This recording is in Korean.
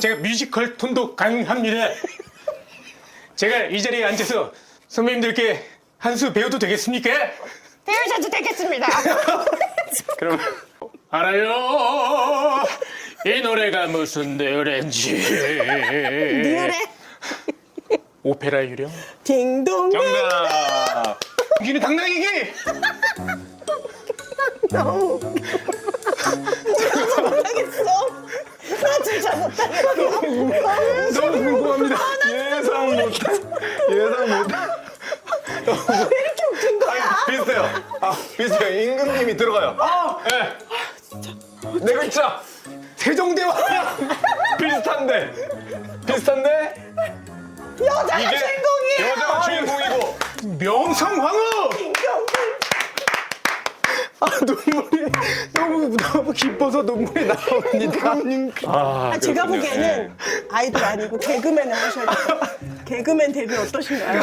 제가 뮤지컬 톤도 가능합니다. 제가 이 자리에 앉아서 선배님들께 한 수 배워도 되겠습니까? 배우셔도 되겠습니다. 그럼 알아요. 이 노래가 무슨 노래인지. 리얼해. 오페라 유령. 딩동. 정답. 여기는 당나귀기. 너무 너무 궁금합니다. 예상 못해. 예상 못해. 왜 이렇게 웃긴 거야? 비슷해요. 아, 비슷해요. 임금님이 들어가요. 네. 내 글자. 세종대왕. 비슷한데. 비슷한데? 여자가 이게 주인공이에요. 여자가 주인공이고. 명성황후. 아 눈물이 너무 너무 기뻐서 눈물이 나옵니다. 아, 아, 제가 그렇군요. 보기에는 아이돌 아니고 개그맨을 하셔야 돼요. 개그맨 데뷔 어떠신가요?